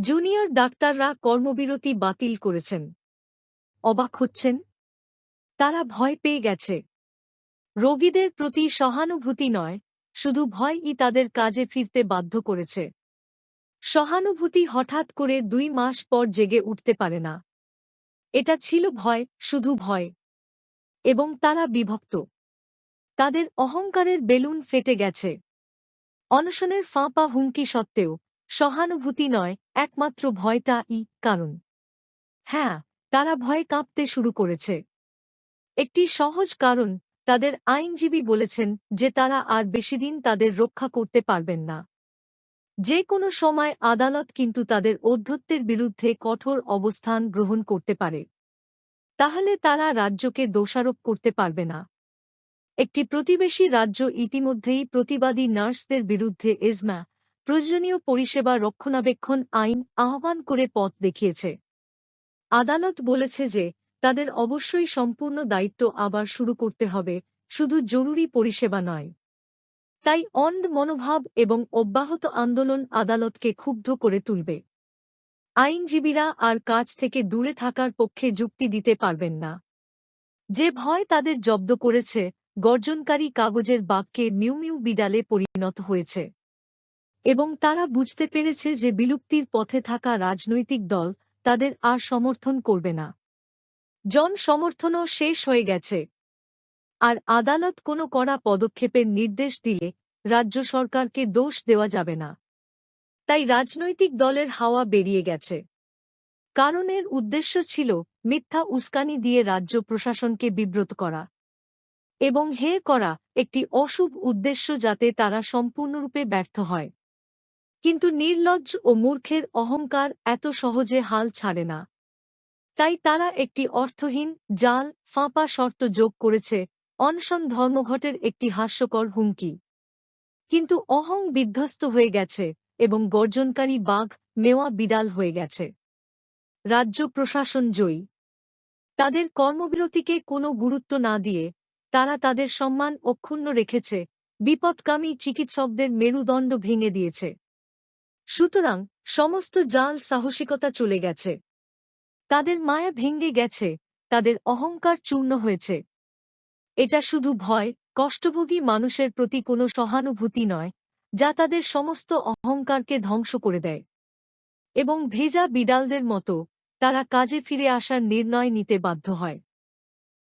Junior ডাক্তাররা কর্মবিরতি বাতিল করেছেন। অবাক হচ্ছেন? তারা ভয় পেয়ে গেছে। রোগীদের প্রতি সহানুভূতি নয়, শুধু ভয়ই তাদের কাজে ফিরতে বাধ্য করেছে। সহানুভূতি হঠাৎ করে দুই মাস পর জেগে উঠতে পারে না। এটা ছিল ভয়, শুধু ভয়। এবং তারা বিভক্ত। তাদের অহংকারের বেলুন ফেটে গেছে। অনশনের ফাঁপা হুমকি সত্ত্বেও সহানুভূতি নয়, একমাত্র ভয়টা ই, কারণ। হ্যাঁ তারা ভয়ে কাঁপতে শুরু করেছে। একটি সহজ কারণ, তাদের আইনজীবী বলেছেন যে তারা আর বেশিদিন তাদের রক্ষা করতে পারবেন না। যে কোনো সময় আদালত কিন্তু তাদের অধ্যত্বের বিরুদ্ধে কঠোর অবস্থান গ্রহণ করতে পারে। তাহলে তারা রাজ্যকে দোষারোপ করতে পারবে না। একটি প্রতিবেশী রাজ্য ইতিমধ্যেই প্রতিবাদী নার্সদের বিরুদ্ধে এজমা প্রয়োজনীয় পরিষেবা রক্ষণাবেক্ষণ আইন আহ্বান করে পথ দেখিয়েছে। আদালত বলেছে যে, তাদের অবশ্যই সম্পূর্ণ দায়িত্ব আবার শুরু করতে হবে, শুধু জরুরি পরিষেবা নয়। তাই অন্ড মনোভাব এবং অব্যাহত আন্দোলন আদালতকে ক্ষুব্ধ করে তুলবে। আইনজীবীরা আর কাজ থেকে দূরে থাকার পক্ষে যুক্তি দিতে পারবেন না। যে ভয় তাদের জব্দ করেছে, গর্জনকারী কাগজের বাক্যে মিউমিউ বিড়ালে পরিণত হয়েছে। এবং তারা বুঝতে পেরেছে যে বিলুপ্তির পথে থাকা রাজনৈতিক দল তাদের আর সমর্থন করবে না। জন সমর্থনও শেষ হয়ে গেছে। আর আদালত কোনো কড়া পদক্ষেপের নির্দেশ দিলে রাজ্য সরকারকে দোষ দেওয়া যাবে না। তাই রাজনৈতিক দলের হাওয়া বেরিয়ে গেছে। কারণের উদ্দেশ্য ছিল মিথ্যা উস্কানি দিয়ে রাজ্য প্রশাসনকে বিব্রত করা। এবং হে করা একটি অশুভ উদ্দেশ্য যাতে তারা সম্পূর্ণরূপে ব্যর্থ হয়। কিন্তু নির্লজ্জ ও মূর্খের অহংকার এত সহজে হাল ছাড়ে না। তাই তারা একটি অর্থহীন, জাল, ফাঁপা শর্ত যোগ করেছে, অনশন ধর্মঘটের একটি হাস্যকর হুমকি। কিন্তু অহং বিধ্বস্ত হয়ে গেছে এবং গর্জনকারী বাঘ মেওয়া বিড়াল হয়ে গেছে। রাজ্য প্রশাসন জয়ী। তাদের কর্মবিরতিকে কোনো গুরুত্ব না দিয়ে তারা তাদের সম্মান অক্ষুণ্ণ রেখেছে বিপদকামী চিকিৎসকদের মেরুদণ্ড ভেঙে দিয়েছে। সুতরাং সমস্ত জাল সাহসিকতা চলে গেছে। তাদের মায়া ভেঙে গেছে, তাদের অহংকার চূর্ণ হয়েছে। এটা শুধু ভয়, কষ্টভোগী মানুষের প্রতি কোনো সহানুভূতি নয়, যা তাদের সমস্ত অহংকারকে ধ্বংস করে দেয়। এবং ভেজা বিড়ালদের মতো, তারা কাজে ফিরে আসার নির্ণয় নিতে বাধ্য হয়।